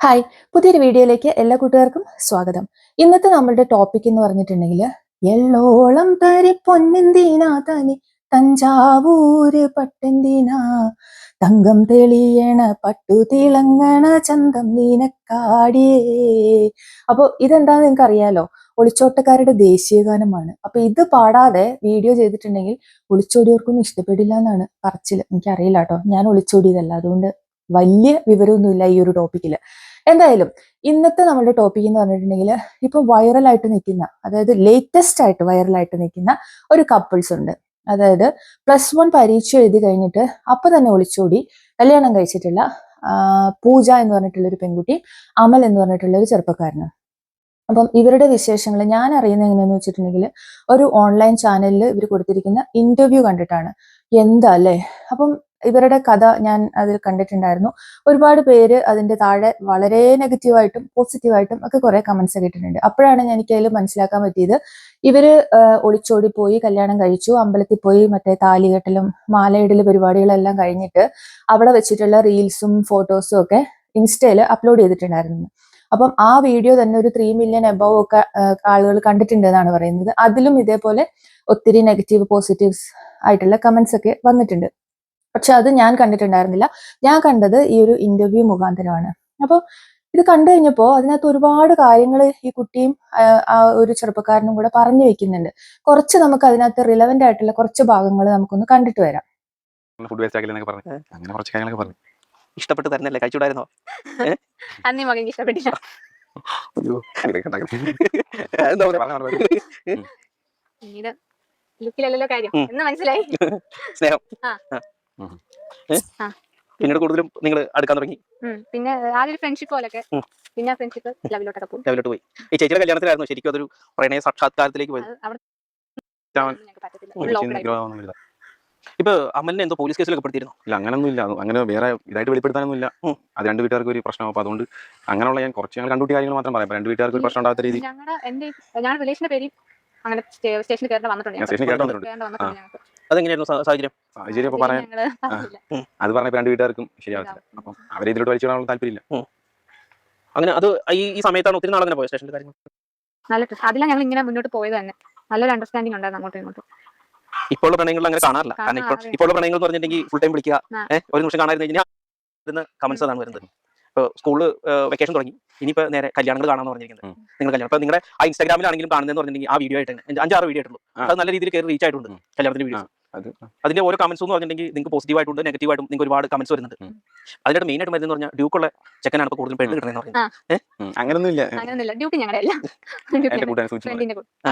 Hi പുതിയൊരു വീഡിയോയിലേക്ക് എല്ലാ കൂട്ടുകാർക്കും സ്വാഗതം. ഇന്നത്തെ നമ്മളുടെ ടോപ്പിക് എന്ന് പറഞ്ഞിട്ടുണ്ടെങ്കിൽ എള്ളോളം തരി പൊന്നെന്തിനാ തനി? തഞ്ചാവൂര് പട്ടെന്തിനാ? തങ്കം തെളിയണ പട്ടു തിളങ്ങണ ചന്തം നീനക്കാടിയേ. അപ്പൊ ഇതെന്താന്ന് നിങ്ങൾക്ക് അറിയാലോ? ഒളിച്ചോട്ടക്കാരുടെ ദേശീയ ഗാനമാണ്. അപ്പൊ ഇത് പാടാതെ വീഡിയോ ചെയ്തിട്ടുണ്ടെങ്കിൽ ഒളിച്ചോടിയവർക്കൊന്നും ഇഷ്ടപ്പെടില്ല എന്നാണ് പറച്ചിൽ എനിക്കറിയില്ല കേട്ടോ. ഞാൻ ഒളിച്ചോടിയതല്ല. അതുകൊണ്ട് വലിയ വിവരമൊന്നുമില്ല ഈ ഒരു ടോപ്പിക്കിൽ എന്തായാലും ഇന്നത്തെ നമ്മുടെ ടോപ്പിക് എന്ന് പറഞ്ഞിട്ടുണ്ടെങ്കിൽ ഇപ്പൊ വൈറലായിട്ട് നിൽക്കുന്ന അതായത് ലേറ്റസ്റ്റ് ആയിട്ട് വൈറലായിട്ട് നിൽക്കുന്ന ഒരു കപ്പിൾസ് ഉണ്ട്. അതായത് പ്ലസ് വൺ പരീക്ഷ എഴുതി കഴിഞ്ഞിട്ട് അപ്പൊ തന്നെ ഒളിച്ചോടി കല്യാണം കഴിച്ചിട്ടുള്ള പൂജ എന്ന് പറഞ്ഞിട്ടുള്ള ഒരു പെൺകുട്ടി അമൽ എന്ന് പറഞ്ഞിട്ടുള്ള ഒരു ചെറുപ്പക്കാരനും അപ്പം ഇവരുടെ വിശേഷങ്ങൾ ഞാൻ അറിയുന്ന എങ്ങനെയാന്ന് വെച്ചിട്ടുണ്ടെങ്കിൽ ഒരു ഓൺലൈൻ ചാനലിൽ ഇവർ കൊടുത്തിരിക്കുന്ന ഇന്റർവ്യൂ കണ്ടിട്ടാണ്. എന്താ അല്ലേ? അപ്പം ഇവരുടെ കഥ ഞാൻ അതിൽ കണ്ടിട്ടുണ്ടായിരുന്നു. ഒരുപാട് പേര് അതിന്റെ താഴെ വളരെ നെഗറ്റീവായിട്ടും പോസിറ്റീവായിട്ടും ഒക്കെ കുറെ കമന്റ്സ് കേട്ടിട്ടുണ്ട് അപ്പോഴാണ് ഞാൻ എനിക്ക് അതിൽ മനസ്സിലാക്കാൻ പറ്റിയത്. ഇവർ ഒളിച്ചോടി പോയി കല്യാണം കഴിച്ചു. അമ്പലത്തിൽ പോയി മറ്റേ താലികെട്ടലും മാലയിടൽ പരിപാടികളെല്ലാം കഴിഞ്ഞിട്ട് അവിടെ വെച്ചിട്ടുള്ള റീൽസും ഫോട്ടോസും ഒക്കെ ഇൻസ്റ്റയിൽ അപ്ലോഡ് ചെയ്തിട്ടുണ്ടായിരുന്നു. അപ്പം ആ വീഡിയോ തന്നെ ഒരു ത്രീ മില്യൺ എബവ് ഒക്കെ ആളുകൾ കണ്ടിട്ടുണ്ട് എന്നാണ് പറയുന്നത്. അതിലും ഇതേപോലെ ഒത്തിരി നെഗറ്റീവ് പോസിറ്റീവ്സ് ആയിട്ടുള്ള കമന്റ്സ് ഒക്കെ വന്നിട്ടുണ്ട്. പക്ഷെ അത് ഞാൻ കണ്ടിട്ടുണ്ടായിരുന്നില്ല. ഞാൻ കണ്ടത് ഈ ഒരു ഇന്റർവ്യൂ മുഖാന്തരമാണ്. അപ്പോൾ ഇത് കണ്ടു കഴിഞ്ഞപ്പോൾ അതിനകത്ത് ഒരുപാട് കാര്യങ്ങൾ ഈ കുട്ടിയും ആ, ഒരു ചെറുപ്പക്കാരനും കൂടെ പറഞ്ഞു വെക്കുന്നുണ്ട്. കുറച്ച് നമുക്ക് അതിനകത്ത് റിലവന്റ് ആയിട്ടുള്ള കുറച്ച് ഭാഗങ്ങൾ നമുക്കൊന്ന് കണ്ടിട്ട് വരാം. ഫുഡ് വേസ്റ്റ് ആക്കില്ലെന്നൊക്കെ പറഞ്ഞു. അങ്ങനെ കുറച്ച് കാര്യങ്ങളൊക്കെ പറഞ്ഞു. ഇഷ്ടപ്പെട്ട് തരുന്നല്ലേ? കഴിച്ചുകൂടായിരുന്നോ? അന്നീ മകൻ ഇഷ്ടപ്പെട്ടില്ല. കാര്യം. എന്ന് മനസ്സിലായി. സ്നേഹം. പിന്നീട് കൂടുതലും നിങ്ങൾ അടുക്കാൻ തുടങ്ങി. പിന്നെ ആദ്യം ഒരു ഫ്രണ്ട്ഷിപ്പ് പോലൊക്കെ. പിന്നെ ഫ്രണ്ട്ഷിപ്പ് ലവിലോട്ടൊക്കെ പോയി ലെവലോട്ട് പോയി. ഈ ചേച്ചിയുടെ കല്യാണത്തിലായിരുന്നു. ശരിക്കും അതൊരു പ്രണയ സാക്ഷാത്കാരത്തിലേക്ക് പോയത് ഇപ്പൊ അമലിനെ എന്തോ പോലീസ് കേസിലൊക്കെ പെടുത്തിയിരുന്നു? ഇല്ല അങ്ങനൊന്നും ഇല്ല. അങ്ങനെ വേറെ ഇതായിട്ട് വെളിപ്പെടുത്താനൊന്നും ഇല്ല അത് രണ്ട് വീട്ടുകാർക്ക് ഒരു പ്രശ്നമാവും അപ്പൊ അതുകൊണ്ട് അങ്ങനെയുള്ള ഞാൻ കുറച്ച് ഞങ്ങൾ കണ്ടുപിട്ടി കാര്യങ്ങൾ മാത്രം പറയാം. രണ്ട് വീട്ടുകാർക്ക് ഒരു പ്രശ്നം ഉണ്ടാകാത്ത രീതി. ഞങ്ങളുടെ എന്റെ ഞങ്ങളുടെ റിലേഷന്റെ പേര് അങ്ങനെ സ്റ്റേഷനിൽ കയറി വന്നിട്ടുണ്ട്. സ്റ്റേഷനിൽ കേട്ടോ വന്നിട്ടുണ്ട്. അതെങ്ങനെയായിരുന്നു സാഹചര്യം? സാഹചര്യം അപ്പൊ പറയാൻ അത് പറഞ്ഞപ്പോ രണ്ട് വീട്ടുകാർക്കും ശരിയാവത്തില്ല അപ്പം അവരെ ഇതിലോട്ട് വലിച്ചു കാണാൻ താല്പര്യമില്ല അങ്ങനെ അത് ഈ ഈ സമയത്താണ് ഒത്തിരി നാളെ അങ്ങനെ പോയത് സ്റ്റേഷനിൽ കാര്യങ്ങൾ? നല്ല അതിലാണ് ഞങ്ങൾ ഇങ്ങനെ മുന്നോട്ട് പോയത് തന്നെ. നല്ലൊരു അണ്ടർസ്റ്റാൻഡിങ് ഉണ്ടായിരുന്നു അങ്ങോട്ടും ഇങ്ങോട്ടും. ഇപ്പോൾ പ്രണയങ്ങൾ അങ്ങനെ കാണാറില്ല. കാരണം ഇപ്പോൾ. ഇപ്പോൾ പ്രണയങ്ങൾ എന്ന് പറഞ്ഞിട്ടുണ്ടെങ്കിൽ ഫുൾ ടൈം വിളിക്കുക ഒരു നിമിഷം കാണാതിരുന്ന കഴിഞ്ഞാൽ കമന്റ്സ് അതാണ് വരുന്നത്. ഇപ്പോൾ സ്കൂളിൽ വെക്കേഷൻ തുടങ്ങി. ഇനിയിപ്പോൾ നേരെ കല്യാണങ്ങൾ കാണാന്ന് പറഞ്ഞിരിക്കുന്നത്. നിങ്ങൾ കല്യാണം. അപ്പോൾ നിങ്ങളുടെ ആ ഇൻസ്റ്റാഗ്രാമിലാണെങ്കിലും കാണുന്നതെന്ന് പറഞ്ഞിട്ടുണ്ടെങ്കിൽ ആ വീഡിയോ ആയിട്ട് അഞ്ചാറ് വീഡിയോ ആയിട്ടുള്ളൂ. അത് നല്ല രീതിയിൽ കയറി റീച്ച് ആയിട്ടുണ്ട് കല്യാണത്തിന്റെ വീഡിയോ അതിന്റെ ഓരോ കമന്റ്സ് എന്ന് പറഞ്ഞിട്ടുണ്ടെങ്കിൽ നിങ്ങൾക്ക് പോസിറ്റീവ് ആയിട്ടുണ്ട് നെഗറ്റീവ് ആയിട്ടും നിങ്ങൾക്ക് ഒരുപാട് കമന്റ്സ് വരുന്നുണ്ട്. അതിനായിട്ട് അതിന്റെ മെയിൻ ആയിട്ട് വരുന്നത് പറഞ്ഞാൽ ഡ്യൂക്കുള്ള ചെക്കനാണ് ഇപ്പോൾ കൂടുതൽ പെണ്ണ് കിട്ടുന്നത് പറയുന്നത് ഉം, അങ്ങനൊന്നും ഇല്ല അങ്ങനെയൊന്നുമില്ല ഡ്യൂട്ടി ഞങ്ങളുടെ അല്ല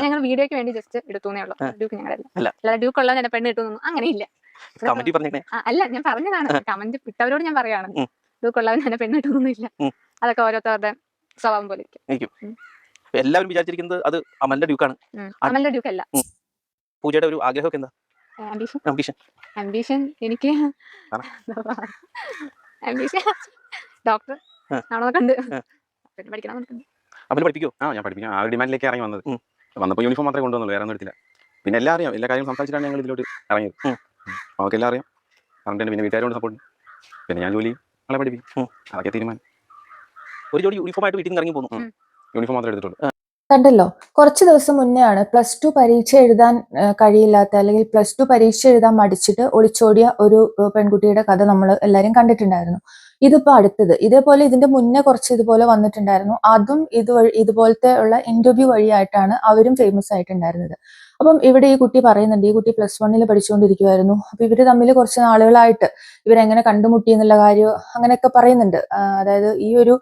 ഞങ്ങൾ വീഡിയോക്ക് വേണ്ടി ജസ്റ്റ് എടുത്തുന്നേ ഉള്ളൂ. ഡ്യൂക്ക് ഞങ്ങളുടെ അല്ല. അല്ല ഡ്യൂക്ക് ഉള്ള ഞാൻ പെണ്ണ് കിട്ടുന്നു. അങ്ങനെയില്ല. കമന്റ് പറഞ്ഞേ അല്ല ഞാൻ പറഞ്ഞതാണ്. കമന്റ് ഇട്ടവരോട് ഞാൻ പറയാണ് ഡ്യൂക്ക് ഉള്ളവൻ എന്നെ പെണ്ണ് കിട്ടുന്നില്ല. അതൊക്കെ ഓരോരുത്തരുടെ സ്വഭാവം പോലെ എല്ലാവരും വിചാരിച്ചിരിക്കുന്നത് അത് അമലിന്റെ ഡ്യൂക്കാണ്. അമലിന്റെ ഡ്യൂക്ക് അല്ല. പൂജയുടെ ഒരു ആഗ്രഹമൊക്കെ എന്താ? ആംബിഷൻ എനിക്ക്. ആംബിഷൻ ഡോക്ടർ കണ്ട്. പിന്നെ പഠിക്കണം പഠിപ്പിക്കോ. ആ ഞാൻ പഠിപ്പിക്കാം. ആ ഒരു ഡിമാൻഡിലേക്ക് ഇറങ്ങി വന്നത്. വന്നപ്പോൾ യൂണിഫോം മാത്രമേ കൊണ്ടുവന്നുള്ളൂ. വേറെ ഒന്നും എടുത്തില്ല. പിന്നെ എല്ലാം അറിയാം. എല്ലാ കാര്യങ്ങളും സംസാരിച്ചിട്ടാണ് ഞങ്ങൾ ഇതിലോട്ട് ഇറങ്ങിയത്. അവർക്ക് എല്ലാം അറിയാം. പറഞ്ഞിട്ടുണ്ട്. പിന്നെ വീട്ടുകാരോട് സപ്പോർട്ട് പിന്നെ ഞാൻ ജോലി ആളെ പഠിപ്പിക്കും. അതൊക്കെ തീരുമാനം. ഒരു ജോലി യൂണിഫോം ആയിട്ട് വീട്ടിൽ നിന്ന് ഇറങ്ങി പോകുന്നു യൂണിഫോം മാത്രമേ എടുത്തിട്ടുള്ളൂ. കണ്ടല്ലോ. കുറച്ച് ദിവസം മുന്നേ ആണ് പ്ലസ് ടു പരീക്ഷ എഴുതാൻ കഴിയില്ലാത്ത അല്ലെങ്കിൽ പ്ലസ് ടു പരീക്ഷ എഴുതാൻ മടിച്ചിട്ട് ഒളിച്ചോടിയ ഒരു പെൺകുട്ടിയുടെ കഥ നമ്മൾ എല്ലാവരും കണ്ടിട്ടുണ്ടായിരുന്നു. ഇതിപ്പോ അടുത്തത്. ഇതേപോലെ ഇതിന്റെ മുന്നേ കുറച്ച് ഇതുപോലെ വന്നിട്ടുണ്ടായിരുന്നു. അതും ഇത് ഇതുപോലത്തെ ഉള്ള ഇന്റർവ്യൂ വഴിയായിട്ടാണ് അവരും ഫേമസ് ആയിട്ടുണ്ടായിരുന്നത്. അപ്പം ഇവിടെ ഈ കുട്ടി പറയുന്നുണ്ട് ഈ കുട്ടി പ്ലസ് വണ്ണിൽ പഠിച്ചുകൊണ്ടിരിക്കുവായിരുന്നു. അപ്പൊ ഇവർ തമ്മിൽ കുറച്ച് നാളുകളായിട്ട് ഇവരെങ്ങനെ കണ്ടുമുട്ടി എന്നുള്ള കാര്യം അങ്ങനെയൊക്കെ പറയുന്നുണ്ട്. അതായത് ഈ ഒരു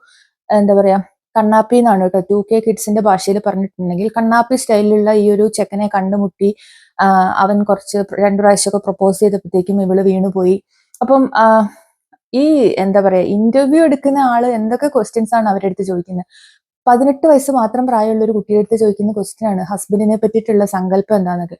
എന്താ പറയാ കണ്ണാപ്പി എന്നാണ് കേട്ടോ. ടു കെ കിഡ്സിന്റെ ഭാഷയിൽ പറഞ്ഞിട്ടുണ്ടെങ്കിൽ കണ്ണാപ്പി സ്റ്റൈലിലുള്ള ഈ ഒരു ചെക്കനെ കണ്ടുമുട്ടി അവൻ കുറച്ച് രണ്ടു പ്രാവശ്യമൊക്കെ പ്രപ്പോസ് ചെയ്തപ്പോഴത്തേക്കും ഇവൾ വീണുപോയി. അപ്പം ഈ എന്താ പറയാ ഇന്റർവ്യൂ എടുക്കുന്ന ആൾ എന്തൊക്കെ ക്വസ്റ്റ്യൻസ് ആണ് അവരുടെ അടുത്ത് ചോദിക്കുന്നത്? പതിനെട്ട് വയസ്സ് മാത്രം പ്രായമുള്ള ഒരു കുട്ടിയുടെ അടുത്ത് ചോദിക്കുന്ന ക്വസ്റ്റ്യൻ ആണ് ഹസ്ബൻഡിനെ പറ്റിയിട്ടുള്ള സങ്കല്പം എന്താന്നൊക്കെ.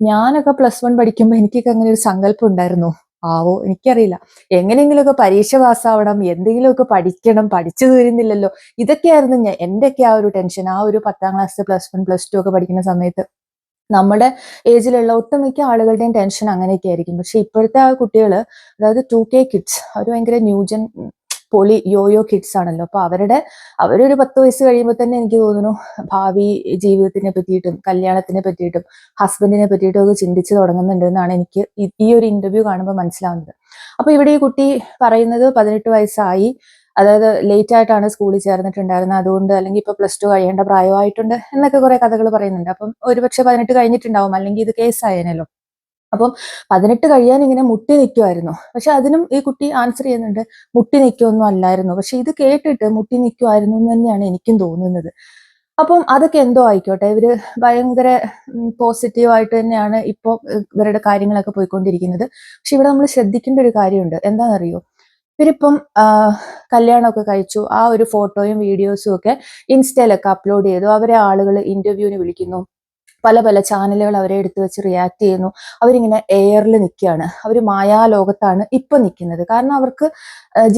ഞാനൊക്കെ പ്ലസ് വൺ പഠിക്കുമ്പോൾ എനിക്കൊക്കെ അങ്ങനെ ഒരു സങ്കല്പം ഉണ്ടായിരുന്നു. ആവോ? എനിക്കറിയില്ല. എങ്ങനെയെങ്കിലുമൊക്കെ പരീക്ഷ പാസ്സാവണം എന്തെങ്കിലുമൊക്കെ പഠിക്കണം പഠിച്ചു തീരുന്നില്ലല്ലോ. ഇതൊക്കെയായിരുന്നു ഞാൻ എന്റെയൊക്കെ ആ ഒരു ടെൻഷൻ ആ ഒരു പത്താം class plus one plus two ഒക്കെ പഠിക്കുന്ന സമയത്ത്. നമ്മുടെ ഏജിലുള്ള ഒട്ടുമിക്ക ആളുകളുടെയും ടെൻഷൻ അങ്ങനെയൊക്കെ ആയിരിക്കും പക്ഷെ ഇപ്പോഴത്തെ ആ കുട്ടികൾ അതായത് ടു കെ കിഡ്സ് അവർ ഭയങ്കര ന്യൂജൻ പൊളി യോയോ കിഡ്സ് ആണല്ലോ. അപ്പൊ അവരുടെ അവരൊരു പത്ത് വയസ്സ് കഴിയുമ്പോൾ തന്നെ എനിക്ക് തോന്നുന്നു ഭാവി ജീവിതത്തിനെ പറ്റിയിട്ടും കല്യാണത്തിനെ പറ്റിയിട്ടും ഹസ്ബൻഡിനെ പറ്റിയിട്ടും ഒക്കെ ചിന്തിച്ച് തുടങ്ങുന്നുണ്ട് എന്നാണ് എനിക്ക് ഈ- ഒരു ഇന്റർവ്യൂ കാണുമ്പോൾ മനസ്സിലാവുന്നത്. അപ്പൊ ഇവിടെ ഈ കുട്ടി പറയുന്നത് പതിനെട്ട് വയസ്സായി. അതായത് ലേറ്റ് ആയിട്ടാണ് സ്കൂളിൽ ചേർന്നിട്ടുണ്ടായിരുന്നത്. അതുകൊണ്ട് അല്ലെങ്കിൽ ഇപ്പൊ പ്ലസ് ടു കഴിയേണ്ട പ്രായമായിട്ടുണ്ട് എന്നൊക്കെ കുറെ കഥകൾ പറയുന്നുണ്ട്. അപ്പം ഒരുപക്ഷെ പതിനെട്ട് കഴിഞ്ഞിട്ടുണ്ടാവും. അല്ലെങ്കിൽ ഇത് കേസായേനല്ലോ അപ്പം പതിനെട്ട് കഴിയാൻ ഇങ്ങനെ മുട്ടി നിൽക്കുമായിരുന്നു പക്ഷെ അതിനും ഈ കുട്ടി ആൻസർ ചെയ്യുന്നുണ്ട് മുട്ടി നിൽക്കുമൊന്നും അല്ലായിരുന്നു. പക്ഷെ ഇത് കേട്ടിട്ട് മുട്ടി നിൽക്കുമായിരുന്നു എന്ന് തന്നെയാണ് എനിക്കും തോന്നുന്നത്. അപ്പം അതൊക്കെ എന്തോ ആയിക്കോട്ടെ ഇവർ ഭയങ്കര പോസിറ്റീവായിട്ട് തന്നെയാണ് ഇപ്പോൾ ഇവരുടെ കാര്യങ്ങളൊക്കെ പോയിക്കൊണ്ടിരിക്കുന്നത്. പക്ഷെ ഇവിടെ നമ്മൾ ശ്രദ്ധിക്കേണ്ട ഒരു കാര്യമുണ്ട്. എന്താണെന്നറിയോ? ഇവരിപ്പം കല്യാണമൊക്കെ കഴിച്ചു. ആ ഒരു ഫോട്ടോയും വീഡിയോസും ഒക്കെ ഇൻസ്റ്റയിലൊക്കെ അപ്ലോഡ് ചെയ്തു. അവരെ ആളുകൾ ഇന്റർവ്യൂവിന് വിളിക്കുന്നു. പല പല ചാനലുകൾ അവരെ എടുത്തു വെച്ച് റിയാക്ട് ചെയ്യുന്നു. അവരിങ്ങനെ എയറിൽ നിൽക്കുകയാണ് അവർ മായാലോകത്താണ് ഇപ്പം നിൽക്കുന്നത് കാരണം അവർക്ക്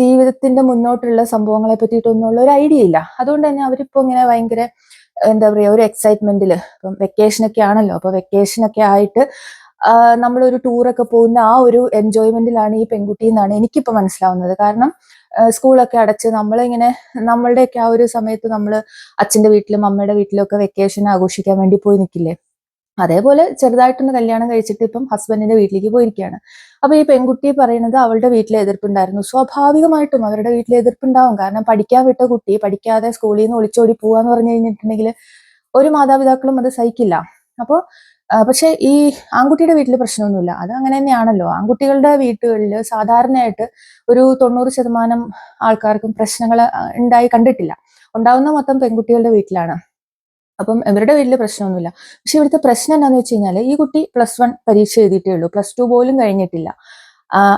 ജീവിതത്തിന്റെ മുന്നോട്ടുള്ള സംഭവങ്ങളെ പറ്റിയിട്ടൊന്നുള്ള ഒരു ഐഡിയ ഇല്ല. അതുകൊണ്ട് തന്നെ അവരിപ്പോ ഇങ്ങനെ ഭയങ്കര എന്താ പറയുക ഒരു എക്സൈറ്റ്മെന്റിൽ ഇപ്പം വെക്കേഷനൊക്കെ ആണല്ലോ. അപ്പൊ വെക്കേഷനൊക്കെ ആയിട്ട് നമ്മളൊരു ടൂറൊക്കെ പോകുന്ന ആ ഒരു എൻജോയ്മെന്റിലാണ് ഈ പെൺകുട്ടി എന്നാണ് എനിക്കിപ്പോ മനസ്സിലാവുന്നത്. കാരണം സ്കൂളൊക്കെ അടച്ച് നമ്മളിങ്ങനെ നമ്മളുടെയൊക്കെ ആ ഒരു സമയത്ത് നമ്മൾ അച്ഛന്റെ വീട്ടിലും അമ്മയുടെ വീട്ടിലൊക്കെ വെക്കേഷൻ ആഘോഷിക്കാൻ വേണ്ടി പോയി നിൽക്കില്ലേ? അതേപോലെ ചെറുതായിട്ടൊന്ന് കല്യാണം കഴിച്ചിട്ട് ഇപ്പം ഹസ്ബൻഡിന്റെ വീട്ടിലേക്ക് പോയിരിക്കുകയാണ്. അപ്പൊ ഈ പെൺകുട്ടി പറയുന്നത് അവളുടെ വീട്ടിലെ എതിർപ്പുണ്ടായിരുന്നു. സ്വാഭാവികമായിട്ടും അവരുടെ വീട്ടിലെ എതിർപ്പുണ്ടാവും. കാരണം പഠിക്കാൻ വിട്ട കുട്ടി പഠിക്കാതെ സ്കൂളിൽ നിന്ന് ഒളിച്ചോടി പോവാന്ന് പറഞ്ഞു കഴിഞ്ഞിട്ടുണ്ടെങ്കിൽ ഒരു മാതാപിതാക്കളും അത് സഹിക്കില്ല. അപ്പോൾ പക്ഷെ ഈ ആൺകുട്ടിയുടെ വീട്ടിൽ പ്രശ്നമൊന്നുമില്ല. അത് അങ്ങനെ തന്നെയാണല്ലോ. ആൺകുട്ടികളുടെ വീട്ടുകളിൽ സാധാരണയായിട്ട് ഒരു തൊണ്ണൂറ് ശതമാനം ആൾക്കാർക്കും പ്രശ്നങ്ങൾ ഉണ്ടായി കണ്ടിട്ടില്ല. ഉണ്ടാവുന്ന മൊത്തം പെൺകുട്ടികളുടെ വീട്ടിലാണ്. അപ്പം ഇവരുടെ വീട്ടിൽ പ്രശ്നമൊന്നുമില്ല. പക്ഷെ ഇവിടുത്തെ പ്രശ്നം എന്താണെന്ന് വെച്ച് കഴിഞ്ഞാൽ ഈ കുട്ടി പ്ലസ് വൺ പരീക്ഷ എഴുതിയിട്ടേ ഉള്ളൂ. പ്ലസ് ടു പോലും കഴിഞ്ഞിട്ടില്ല.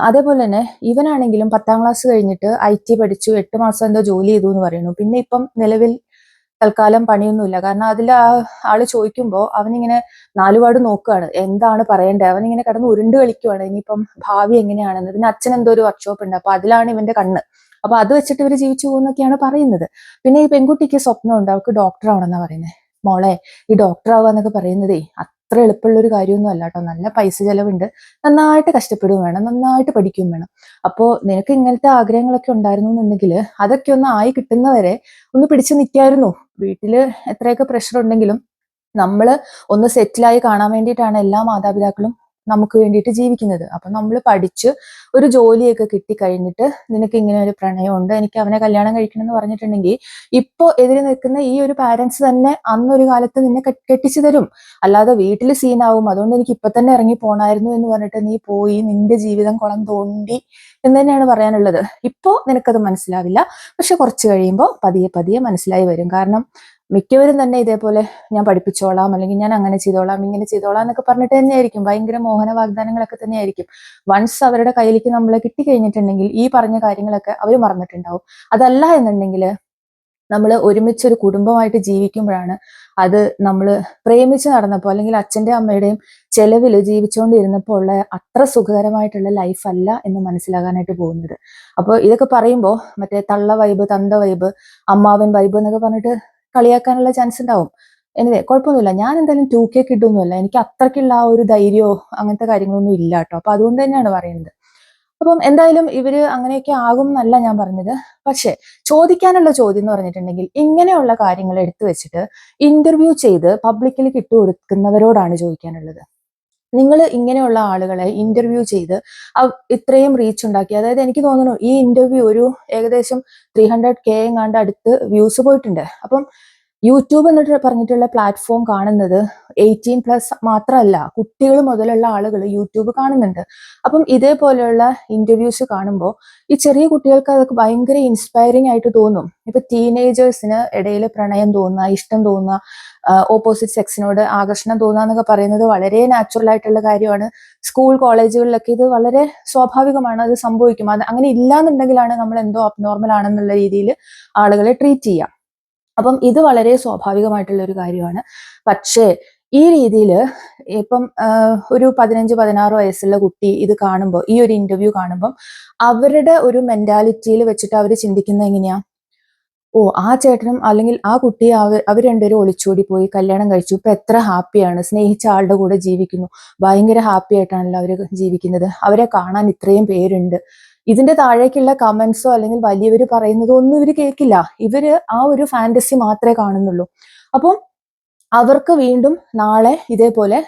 അതേപോലെ തന്നെ ഇവനാണെങ്കിലും പത്താം ക്ലാസ് കഴിഞ്ഞിട്ട് ഐ ടി പഠിച്ചു എട്ട് മാസം എന്തോ ജോലി ചെയ്തു എന്ന് പറയുന്നു. പിന്നെ ഇപ്പം നിലവിൽ തൽക്കാലം പണിയൊന്നുമില്ല. കാരണം അതിൽ ആ ആൾ ചോദിക്കുമ്പോൾ അവനിങ്ങനെ നാലുപാട് നോക്കുകയാണ് എന്താണ് പറയേണ്ടത് അവനിങ്ങനെ കിടന്ന് ഉരുണ്ട് കളിക്കുവാണ്. ഇനിയിപ്പം ഭാവി എങ്ങനെയാണെന്ന്. പിന്നെ അച്ഛൻ എന്തോ ഒരു വർക്ക്ഷോപ്പ് ഉണ്ട്. അപ്പൊ അതിലാണ് ഇവന്റെ കണ്ണ്. അപ്പൊ അത് വെച്ചിട്ട് ഇവർ ജീവിച്ചു പോകുന്നൊക്കെയാണ് പറയുന്നത്. പിന്നെ ഈ പെൺകുട്ടിക്ക് സ്വപ്നമുണ്ട്. അവൾക്ക് ഡോക്ടർ ആവണമെന്നാ പറയുന്നത് മോളെ ഈ ഡോക്ടർ ആവാന്നൊക്കെ പറയുന്നതേ അത്ര എളുപ്പമുള്ള ഒരു കാര്യമൊന്നും അല്ല കേട്ടോ നല്ല പൈസ ചെലവുണ്ട്. നന്നായിട്ട് കഷ്ടപ്പെടുകയും വേണം. നന്നായിട്ട് പഠിക്കുകയും വേണം. അപ്പോ നിനക്ക് ഇങ്ങനത്തെ ആഗ്രഹങ്ങളൊക്കെ ഉണ്ടായിരുന്നു എന്നുണ്ടെങ്കിൽ അതൊക്കെ ഒന്ന് ആയി കിട്ടുന്നവരെ ഒന്ന് പിടിച്ചു നിൽക്കായിരുന്നു വീട്ടിൽ എത്രയൊക്കെ പ്രഷർ ഉണ്ടെങ്കിലും നമ്മൾ ഒന്ന് സെറ്റിലായി കാണാൻ വേണ്ടിയിട്ടാണ് എല്ലാ മാതാപിതാക്കളും നമുക്ക് വേണ്ടിയിട്ട് ജീവിക്കുന്നത്. അപ്പൊ നമ്മൾ പഠിച്ച് ഒരു ജോലിയൊക്കെ കിട്ടിക്കഴിഞ്ഞിട്ട് നിനക്ക് ഇങ്ങനെ ഒരു പ്രണയമുണ്ട് എനിക്ക് അവനെ കല്യാണം കഴിക്കണം എന്ന് പറഞ്ഞിട്ടുണ്ടെങ്കിൽ ഇപ്പോ എതിരെ നിൽക്കുന്ന ഈ ഒരു പാരന്റ്സ് തന്നെ അന്നൊരു കാലത്ത് നിന്നെ കെട്ടി- കെട്ടിച്ചു തരും. അല്ലാതെ വീട്ടിൽ സീനാവും അതുകൊണ്ട് എനിക്ക് ഇപ്പൊ തന്നെ ഇറങ്ങി പോണായിരുന്നു എന്ന് പറഞ്ഞിട്ട് നീ പോയി നിന്റെ ജീവിതം കുളം തോണ്ടി എന്ന് തന്നെയാണ് പറയാനുള്ളത്. ഇപ്പോ നിനക്കത് മനസ്സിലാവില്ല. പക്ഷെ കുറച്ച് കഴിയുമ്പോൾ പതിയെ പതിയെ മനസ്സിലായി വരും. കാരണം മിക്കവരും തന്നെ ഇതേപോലെ ഞാൻ പഠിപ്പിച്ചോളാം അല്ലെങ്കിൽ ഞാൻ അങ്ങനെ ചെയ്തോളാം ഇങ്ങനെ ചെയ്തോളാം എന്നൊക്കെ പറഞ്ഞിട്ട് തന്നെയായിരിക്കും. ഭയങ്കര മോഹന വാഗ്ദാനങ്ങളൊക്കെ തന്നെയായിരിക്കും. വൺസ് അവരുടെ കയ്യിലേക്ക് നമ്മളെ കിട്ടിക്കഴിഞ്ഞിട്ടുണ്ടെങ്കിൽ ഈ പറഞ്ഞ കാര്യങ്ങളൊക്കെ അവർ മറന്നിട്ടുണ്ടാവും. അതല്ല എന്നുണ്ടെങ്കിൽ നമ്മൾ ഒരുമിച്ച് ഒരു കുടുംബമായിട്ട് ജീവിക്കുമ്പോഴാണ് അത് നമ്മൾ പ്രേമിച്ച് നടന്നപ്പോൾ അല്ലെങ്കിൽ അച്ഛന്റെ അമ്മയുടെയും ചെലവിൽ ജീവിച്ചുകൊണ്ടിരുന്നപ്പോൾ ഉള്ള അത്ര സുഖകരമായിട്ടുള്ള ലൈഫ് അല്ല എന്ന് മനസ്സിലാകാനായിട്ട് പോകുന്നത്. അപ്പോൾ ഇതൊക്കെ പറയുമ്പോൾ മറ്റേ തള്ള വൈബ് തന്ത വൈബ് അമ്മാവൻ വൈബ് എന്നൊക്കെ പറഞ്ഞിട്ട് കളിയാക്കാനുള്ള ചാൻസ് ഉണ്ടാവും എനിവേ കുഴപ്പമൊന്നുമില്ല ഞാൻ എന്തായാലും ടു കെ കിട്ടുമൊന്നുമല്ല എനിക്ക് അത്രയ്ക്കുള്ള ആ ഒരു ധൈര്യമോ അങ്ങനത്തെ കാര്യങ്ങളൊന്നും ഇല്ല കേട്ടോ അപ്പൊ അതുകൊണ്ട് തന്നെയാണ് പറയുന്നത്. അപ്പം എന്തായാലും ഇവർ അങ്ങനെയൊക്കെ ആകും എന്നല്ല ഞാൻ പറഞ്ഞത്. പക്ഷെ ചോദിക്കാനുള്ള ചോദ്യം എന്ന് പറഞ്ഞിട്ടുണ്ടെങ്കിൽ ഇങ്ങനെയുള്ള കാര്യങ്ങൾ എടുത്തു വെച്ചിട്ട് ഇന്റർവ്യൂ ചെയ്ത് പബ്ലിക്കിൽ കിട്ടുകൊടുക്കുന്നവരോടാണ് ചോദിക്കാനുള്ളത്. നിങ്ങൾ ഇങ്ങനെയുള്ള ആളുകളെ ഇന്റർവ്യൂ ചെയ്ത് ഇത്രയും റീച്ച് ഉണ്ടാക്കി. അതായത് എനിക്ക് തോന്നുന്നു ഈ ഇന്റർവ്യൂ ഒരു ഏകദേശം ത്രീ ഹൺഡ്രഡ് കെ എങ്ങാണ്ട് അടുത്ത് വ്യൂസ് പോയിട്ടുണ്ട്. അപ്പം യൂട്യൂബ് എന്നിട്ട് പറഞ്ഞിട്ടുള്ള പ്ലാറ്റ്ഫോം കാണുന്നത് എയ്റ്റീൻ പ്ലസ് മാത്രമല്ല കുട്ടികൾ മുതലുള്ള ആളുകൾ യൂട്യൂബ് കാണുന്നുണ്ട്. അപ്പം ഇതേപോലെയുള്ള ഇന്റർവ്യൂസ് കാണുമ്പോൾ ഈ ചെറിയ കുട്ടികൾക്ക് അതൊക്കെ ഭയങ്കര ഇൻസ്പയറിംഗ് ആയിട്ട് തോന്നും. ഇപ്പൊ ടീനേജേഴ്സിന് ഇടയിൽ പ്രണയം തോന്നുക ഇഷ്ടം തോന്നുക ഓപ്പോസിറ്റ് സെക്സിനോട് ആകർഷണം തോന്നുക എന്നൊക്കെ പറയുന്നത് വളരെ നാച്ചുറൽ ആയിട്ടുള്ള കാര്യമാണ്. സ്കൂൾ കോളേജുകളിലൊക്കെ ഇത് വളരെ സ്വാഭാവികമാണ് അത് സംഭവിക്കും. അത് അങ്ങനെ ഇല്ലാന്നുണ്ടെങ്കിലാണ് നമ്മൾ എന്തോ അബ്നോർമൽ ആണെന്നുള്ള രീതിയിൽ ആളുകളെ ട്രീറ്റ് ചെയ്യുക. അപ്പം ഇത് വളരെ സ്വാഭാവികമായിട്ടുള്ള ഒരു കാര്യമാണ്. പക്ഷേ ഈ രീതിയിൽ ഇപ്പം ഒരു പതിനഞ്ച് പതിനാറ് വയസ്സുള്ള കുട്ടി ഇത് കാണുമ്പോൾ ഈ ഒരു ഇന്റർവ്യൂ കാണുമ്പം അവരുടെ ഒരു മെന്റാലിറ്റിയിൽ വെച്ചിട്ട് അവർ ചിന്തിക്കുന്നത് എങ്ങനെയാ? ഓ ആ ചേട്ടനും അല്ലെങ്കിൽ ആ കുട്ടിയെ അവർ അവർ രണ്ടുപേരും ഒളിച്ചോടി പോയി കല്യാണം കഴിച്ചു. ഇപ്പൊ എത്ര ഹാപ്പിയാണ്. സ്നേഹിച്ച ആളുടെ കൂടെ ജീവിക്കുന്നു. ഭയങ്കര ഹാപ്പി ആയിട്ടാണല്ലോ അവർ ജീവിക്കുന്നത്. അവരെ കാണാൻ ഇത്രയും പേരുണ്ട്. ഇതിന്റെ താഴേക്കുള്ള കമന്റ്സോ അല്ലെങ്കിൽ വലിയവർ പറയുന്നതോ ഒന്നും ഇവർ കേൾക്കില്ല. ഇവർ ആ ഒരു ഫാന്റസി മാത്രമേ കാണുന്നുള്ളൂ. അപ്പം അവർക്ക് വീണ്ടും നാളെ ഇതേപോലെ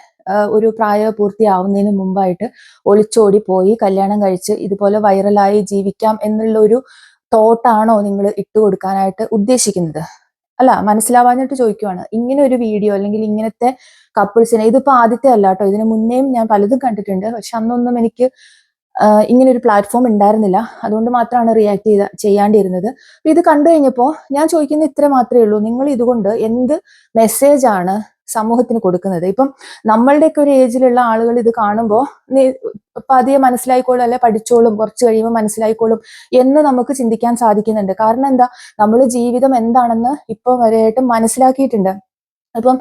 ഒരു പ്രായപൂർത്തിയാവുന്നതിന് മുമ്പായിട്ട് ഒളിച്ചോടി പോയി കല്യാണം കഴിച്ച് ഇതുപോലെ വൈറലായി ജീവിക്കാം എന്നുള്ള ഒരു തോട്ടാണോ നിങ്ങൾ ഇട്ടുകൊടുക്കാനായിട്ട് ഉദ്ദേശിക്കുന്നത്? അല്ല മനസ്സിലാവാഞ്ഞിട്ട് ചോദിക്കുവാണ്. ഇങ്ങനെ ഒരു വീഡിയോ അല്ലെങ്കിൽ ഇങ്ങനത്തെ കപ്പിൾസിനെ ഇതിപ്പോ ആദ്യത്തെ അല്ല കേട്ടോ. ഇതിനു മുന്നേയും ഞാൻ പലതും കണ്ടിട്ടുണ്ട്. പക്ഷെ അന്നൊന്നും എനിക്ക് ഇങ്ങനെ ഒരു പ്ലാറ്റ്ഫോം ഉണ്ടായിരുന്നില്ല. അതുകൊണ്ട് മാത്രമാണ് റിയാക്ട് ചെയ്ത ചെയ്യാണ്ടിരുന്നത്. ഇത് കണ്ടു കഴിഞ്ഞപ്പോൾ ഞാൻ ചോദിക്കുന്നത് ഇത്ര മാത്രമേ ഉള്ളൂ. നിങ്ങൾ ഇതുകൊണ്ട് എന്ത് മെസ്സേജ് ആണ് സമൂഹത്തിന് കൊടുക്കുന്നത്? ഇപ്പം നമ്മളുടെയൊക്കെ ഒരു ഏജിലുള്ള ആളുകൾ ഇത് കാണുമ്പോൾ പതിയെ മനസ്സിലായിക്കോളും അല്ലെ പഠിച്ചോളും കുറച്ച് കഴിയുമ്പോൾ മനസ്സിലായിക്കോളും എന്ന് നമുക്ക് ചിന്തിക്കാൻ സാധിക്കുന്നുണ്ട്. കാരണം എന്താ? നമ്മൾ ജീവിതം എന്താണെന്ന് ഇപ്പം വരെയായിട്ടും മനസ്സിലാക്കിയിട്ടുണ്ട്. അപ്പം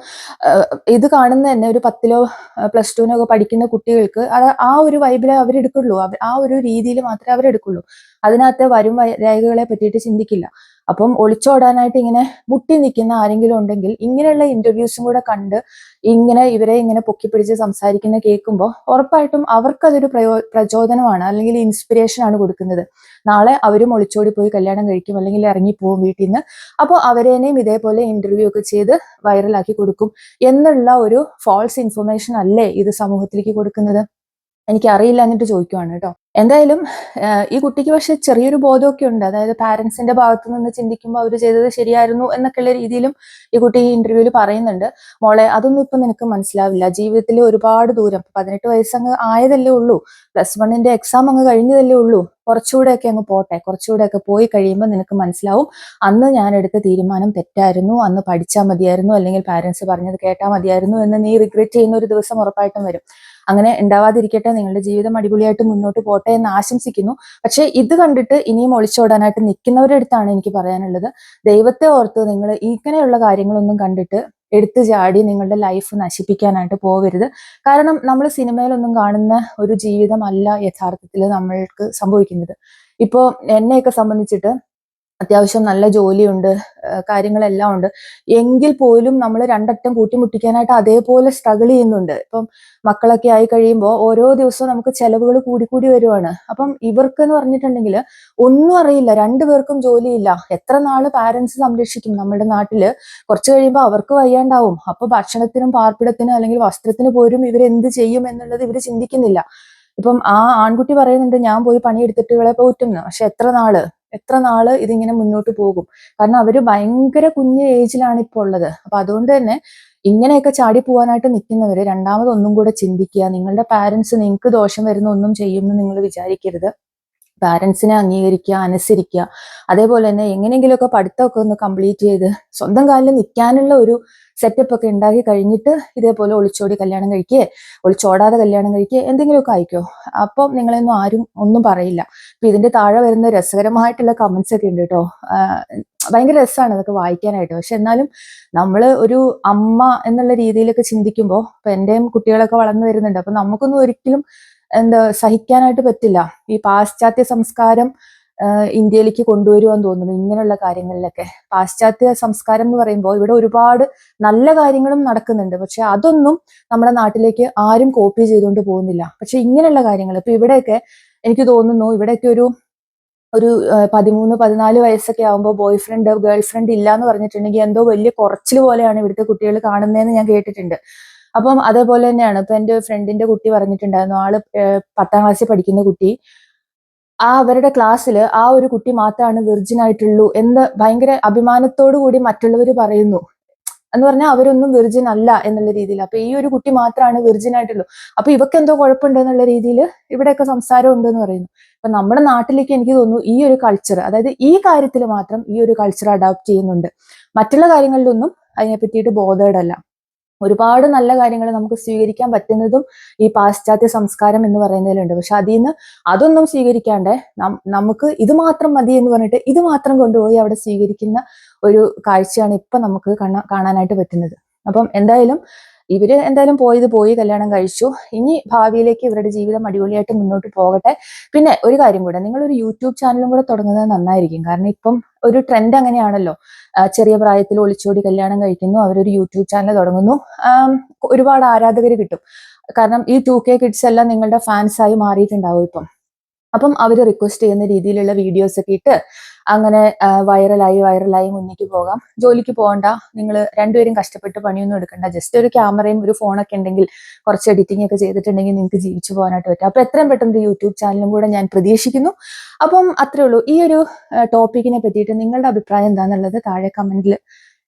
ഇത് കാണുന്ന തന്നെ ഒരു പത്തിലോ പ്ലസ് ടുവിനോ ഒക്കെ പഠിക്കുന്ന കുട്ടികൾക്ക് അത് ആ ഒരു വൈബിലെ അവരെടുക്കുള്ളൂ. അവ- ആ ഒരു രീതിയിൽ മാത്രമേ അവരെടുക്കുള്ളൂ. അതിനകത്ത് വരും രേഖകളെ പറ്റിയിട്ട് ചിന്തിക്കില്ല. അപ്പം ഒളിച്ചോടാനായിട്ട് ഇങ്ങനെ മുട്ടി നിൽക്കുന്ന ആരെങ്കിലും ഉണ്ടെങ്കിൽ ഇങ്ങനെയുള്ള ഇന്റർവ്യൂസും കൂടെ കണ്ട് ഇങ്ങനെ ഇവരെ ഇങ്ങനെ പൊക്കി പൊക്കിപ്പിടിച്ച് സംസാരിക്കുന്ന കേൾക്കുമ്പോൾ ഉറപ്പായിട്ടും അവർക്കതൊരു പ്രയോ പ്രചോദനമാണ് അല്ലെങ്കിൽ ഇൻസ്പിറേഷൻ ആണ് കൊടുക്കുന്നത്. നാളെ അവരും ഒളിച്ചോടി പോയി കല്യാണം കഴിക്കും അല്ലെങ്കിൽ ഇറങ്ങിപ്പോവും വീട്ടിൽ നിന്ന്. അപ്പോൾ അവരേനെയും ഇതേപോലെ ഇന്റർവ്യൂ ഒക്കെ ചെയ്ത് വൈറലാക്കി കൊടുക്കും എന്നുള്ള ഒരു ഫോൾസ് ഇൻഫർമേഷൻ അല്ലേ ഇത് സമൂഹത്തിലേക്ക് കൊടുക്കുന്നത്? എനിക്ക് അറിയില്ല എന്നിട്ട് ചോദിക്കുവാണ് കേട്ടോ. എന്തായാലും ഈ കുട്ടിക്ക് പക്ഷെ ചെറിയൊരു ബോധമൊക്കെ ഉണ്ട്. അതായത് പാരന്റ്സിന്റെ ഭാഗത്തു നിന്ന് ചിന്തിക്കുമ്പോൾ അവർ ചെയ്തത് ശരിയായിരുന്നു എന്നൊക്കെയുള്ള രീതിയിലും ഈ കുട്ടി ഈ ഇന്റർവ്യൂവിൽ പറയുന്നുണ്ട്. മോളെ അതൊന്നും ഇപ്പൊ നിനക്ക് മനസ്സിലാവില്ല. ജീവിതത്തിൽ ഒരുപാട് ദൂരം പതിനെട്ട് വയസ്സങ്ങ് ആയതല്ലേ ഉള്ളൂ. പ്ലസ് വണ്ണിന്റെ എക്സാം അങ്ങ് കഴിഞ്ഞതല്ലേ ഉള്ളൂ. കുറച്ചുകൂടെയൊക്കെ അങ്ങ് പോട്ടെ. കുറച്ചുകൂടെയൊക്കെ പോയി കഴിയുമ്പോൾ നിനക്ക് മനസ്സിലാവും. അന്ന് ഞാൻ എടുത്ത തീരുമാനം തെറ്റായിരുന്നു. അന്ന് പഠിച്ചാൽ മതിയായിരുന്നു. അല്ലെങ്കിൽ പാരന്റ്സ് പറഞ്ഞത് കേട്ടാൽ മതിയായിരുന്നു എന്ന് നീ റിഗ്രറ്റ് ചെയ്യുന്ന ഒരു ദിവസം ഉറപ്പായിട്ടും വരും. അങ്ങനെ ഉണ്ടാവാതിരിക്കട്ടെ നിങ്ങളുടെ ജീവിതം അടിപൊളിയായിട്ട് മുന്നോട്ട് പോട്ടെ എന്ന് ആശംസിക്കുന്നു. പക്ഷേ ഇത് കണ്ടിട്ട് ഇനിയും ഒളിച്ചോടാനായിട്ട് നിൽക്കുന്നവരുടെ അടുത്താണ് എനിക്ക് പറയാനുള്ളത്. ദൈവത്തെ ഓർത്ത് നിങ്ങൾ ഇങ്ങനെയുള്ള കാര്യങ്ങളൊന്നും കണ്ടിട്ട് എടുത്തു ചാടി നിങ്ങളുടെ ലൈഫ് നശിപ്പിക്കാനായിട്ട് പോവരുത് കാരണം നമ്മൾ സിനിമയിലൊന്നും കാണുന്ന ഒരു ജീവിതമല്ല യഥാർത്ഥത്തിൽ നമ്മൾക്ക് സംഭവിക്കുന്നത്. ഇപ്പോൾ എന്നെയൊക്കെ സംബന്ധിച്ചിട്ട് അത്യാവശ്യം നല്ല ജോലിയുണ്ട് കാര്യങ്ങളെല്ലാം ഉണ്ട്. എങ്കിൽ പോലും നമ്മൾ രണ്ടറ്റം കൂട്ടിമുട്ടിക്കാനായിട്ട് അതേപോലെ സ്ട്രഗിൾ ചെയ്യുന്നുണ്ട്. ഇപ്പം മക്കളൊക്കെ ആയി കഴിയുമ്പോൾ ഓരോ ദിവസവും നമുക്ക് ചെലവുകൾ കൂടിക്കൂടി വരുവാണ്. അപ്പം ഇവർക്ക് എന്ന് പറഞ്ഞിട്ടുണ്ടെങ്കിൽ ഒന്നും അറിയില്ല രണ്ടുപേർക്കും ജോലിയില്ല. എത്ര നാൾ പാരൻസ് സംരക്ഷിക്കും നമ്മുടെ നാട്ടിൽ? കുറച്ച് കഴിയുമ്പോൾ അവർക്ക് വയ്യാണ്ടാവും. അപ്പൊ ഭക്ഷണത്തിനും പാർപ്പിടത്തിനും അല്ലെങ്കിൽ വസ്ത്രത്തിന് പോലും ഇവർ എന്ത് ചെയ്യും എന്നുള്ളത് ഇവർ ചിന്തിക്കുന്നില്ല. ഇപ്പം ആ ആൺകുട്ടി പറയുന്നുണ്ട് ഞാൻ പോയി പണിയെടുത്തിട്ട് ഇവളെ പോറ്റുന്നു. പക്ഷെ എത്ര നാൾ? എത്ര നാൾ ഇതിങ്ങനെ മുന്നോട്ട് പോകും? കാരണം അവർ ഭയങ്കര കുഞ്ഞു ഏജിലാണ് ഇപ്പോൾ ഉള്ളത്. അപ്പൊ അതുകൊണ്ട് തന്നെ ഇങ്ങനെയൊക്കെ ചാടി പോവാനായിട്ട് നിൽക്കുന്നവര് രണ്ടാമത് ഒന്നും കൂടെ ചിന്തിക്കുക. നിങ്ങളുടെ പാരന്റ്സ് നിങ്ങൾക്ക് ദോഷം വരുന്ന ഒന്നും ചെയ്യുമെന്ന് നിങ്ങൾ വിചാരിക്കരുത്. പാരന്റ്സിനെ അംഗീകരിക്കുക അനുസരിക്കുക. അതേപോലെ തന്നെ എങ്ങനെയെങ്കിലുമൊക്കെ പഠിത്തമൊക്കെ ഒന്ന് കംപ്ലീറ്റ് ചെയ്ത് സ്വന്തം കാലിൽ നിൽക്കാനുള്ള ഒരു സെറ്റപ്പ് ഒക്കെ ഉണ്ടാക്കി കഴിഞ്ഞിട്ട് ഇതേപോലെ ഒളിച്ചോടി കല്യാണം കഴിക്കുക ഒളിച്ചോടാതെ കല്യാണം കഴിക്കുക എന്തെങ്കിലുമൊക്കെ ആയിക്കോ. അപ്പം നിങ്ങളെയൊന്നും ആരും ഒന്നും പറയില്ല. ഇപ്പൊ ഇതിന്റെ താഴെ വരുന്ന രസകരമായിട്ടുള്ള കമന്റ്സ് ഒക്കെ ഉണ്ട് കേട്ടോ. ഭയങ്കര രസമാണ് അതൊക്കെ വായിക്കാനായിട്ട്. പക്ഷെ എന്നാലും നമ്മൾ ഒരു അമ്മ എന്നുള്ള രീതിയിലൊക്കെ ചിന്തിക്കുമ്പോൾ ഇപ്പൊ എന്റെയും കുട്ടികളൊക്കെ വളർന്നു വരുന്നുണ്ട്. അപ്പൊ നമുക്കൊന്നും ഒരിക്കലും എന്താ സഹിക്കാനായിട്ട് പറ്റില്ല. ഈ പാശ്ചാത്യ സംസ്കാരം ഇന്ത്യയിലേക്ക് കൊണ്ടുവരുമെന്ന് തോന്നുന്നു ഇങ്ങനെയുള്ള കാര്യങ്ങളിലൊക്കെ. പാശ്ചാത്യ സംസ്കാരം എന്ന് പറയുമ്പോൾ ഇവിടെ ഒരുപാട് നല്ല കാര്യങ്ങളും നടക്കുന്നുണ്ട്. പക്ഷെ അതൊന്നും നമ്മുടെ നാട്ടിലേക്ക് ആരും കോപ്പി ചെയ്തുകൊണ്ട് പോകുന്നില്ല. പക്ഷെ ഇങ്ങനെയുള്ള കാര്യങ്ങൾ ഇപ്പൊ ഇവിടെയൊക്കെ എനിക്ക് തോന്നുന്നു ഇവിടെയൊക്കെ ഒരു ഒരു പതിമൂന്ന് പതിനാല് വയസ്സൊക്കെ ആകുമ്പോൾ ബോയ് ഫ്രണ്ട് ഗേൾ ഫ്രണ്ട് ഇല്ല എന്ന് പറഞ്ഞിട്ടുണ്ടെങ്കിൽ എന്തോ വലിയ കുറച്ചിൽ പോലെയാണ് ഇവിടുത്തെ കുട്ടികൾ കാണുന്നതെന്ന് ഞാൻ കേട്ടിട്ടുണ്ട്. അപ്പം അതേപോലെ തന്നെയാണ്. ഇപ്പൊ എന്റെ ഫ്രണ്ടിന്റെ കുട്ടി പറഞ്ഞിട്ടുണ്ടായിരുന്നു. ആൾ പത്താം ക്ലാസ്സിൽ പഠിക്കുന്ന കുട്ടി. ആ അവരുടെ ക്ലാസ്സിൽ ആ ഒരു കുട്ടി മാത്രമാണ് വിർജിൻ ആയിട്ടുള്ളൂ എന്ന് ഭയങ്കര അഭിമാനത്തോടു കൂടി മറ്റുള്ളവർ പറയുന്നു. എന്ന് പറഞ്ഞാൽ അവരൊന്നും വിർജിൻ അല്ല എന്നുള്ള രീതിയിൽ. അപ്പൊ ഈ ഒരു കുട്ടി മാത്രമാണ് വിർജിൻ ആയിട്ടുള്ളൂ. അപ്പൊ ഇവക്ക് എന്തോ കുഴപ്പമുണ്ട് എന്നുള്ള രീതിയിൽ ഇവിടെയൊക്കെ സംസാരം ഉണ്ട് എന്ന് പറയുന്നു. അപ്പൊ നമ്മുടെ നാട്ടിലേക്ക് എനിക്ക് തോന്നുന്നു ഈ ഒരു കൾച്ചർ അതായത് ഈ കാര്യത്തിൽ മാത്രം ഈ ഒരു കൾച്ചർ അഡാപ്റ്റ് ചെയ്യുന്നുണ്ട്. മറ്റുള്ള കാര്യങ്ങളിലൊന്നും അതിനെ പറ്റിയിട്ട് ബോധേഡല്ല ഒരുപാട് നല്ല കാര്യങ്ങൾ നമുക്ക് സ്വീകരിക്കാൻ പറ്റുന്നതും ഈ പാശ്ചാത്യ സംസ്കാരം എന്ന് പറയുന്നതിലുണ്ട്. പക്ഷെ അതിൽ നിന്ന് അതൊന്നും സ്വീകരിക്കാണ്ട് നമുക്ക് ഇത് മാത്രം മതി എന്ന് പറഞ്ഞിട്ട് ഇത് മാത്രം കൊണ്ടുപോയി അവിടെ സ്വീകരിക്കുന്ന ഒരു കാഴ്ചയാണ് ഇപ്പൊ നമുക്ക് കാണാനായിട്ട് പറ്റുന്നത്. അപ്പം എന്തായാലും ഇവർ എന്തായാലും പോയത് പോയി കല്യാണം കഴിച്ചു. ഇനി ഭാവിയിലേക്ക് ഇവരുടെ ജീവിതം അടിപൊളിയായിട്ട് മുന്നോട്ട് പോകട്ടെ. പിന്നെ ഒരു കാര്യം കൂടെ നിങ്ങൾ ഒരു യൂട്യൂബ് ചാനലും കൂടെ തുടങ്ങുന്നത് നന്നായിരിക്കും. കാരണം ഇപ്പം ഒരു ട്രെൻഡ് അങ്ങനെയാണല്ലോ. ചെറിയ പ്രായത്തിൽ ഒളിച്ചോടി കല്യാണം കഴിക്കുന്നു അവരൊരു യൂട്യൂബ് ചാനൽ തുടങ്ങുന്നു. ഒരുപാട് ആരാധകർ കിട്ടും. കാരണം ഈ ടു കെ കിഡ്സ് എല്ലാം നിങ്ങളുടെ ഫാൻസായി മാറിയിട്ടുണ്ടാവും ഇപ്പം. അപ്പം അവർ റിക്വസ്റ്റ് ചെയ്യുന്ന രീതിയിലുള്ള വീഡിയോസ് ഒക്കെ ഇട്ട് അങ്ങനെ വൈറലായി വൈറലായി മുന്നേക്ക് പോകാം. ജോലിക്ക് പോകണ്ട. നിങ്ങൾ രണ്ടുപേരും കഷ്ടപ്പെട്ട് പണിയൊന്നും എടുക്കണ്ട. ജസ്റ്റ് ഒരു ക്യാമറയും ഒരു ഫോണൊക്കെ ഉണ്ടെങ്കിൽ കുറച്ച് എഡിറ്റിംഗ് ഒക്കെ ചെയ്തിട്ടുണ്ടെങ്കിൽ നിങ്ങൾക്ക് ജീവിച്ചു പോകാനായിട്ട് പറ്റും. അപ്പോൾ എത്രയും പെട്ടെന്ന് യൂട്യൂബ് ചാനലും കൂടെ ഞാൻ പ്രതീക്ഷിക്കുന്നു. അപ്പം അത്രേ ഉള്ളൂ. ഈ ഒരു ടോപ്പിക്കിനെ പറ്റിയിട്ട് നിങ്ങളുടെ അഭിപ്രായം എന്താണെന്നുള്ളത് താഴെ കമന്റിൽ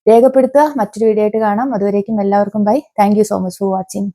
രേഖപ്പെടുത്തുക. മറ്റൊരു വീഡിയോ ആയിട്ട് കാണാം. അതുവരേക്കും എല്ലാവർക്കും bye thank so much for watching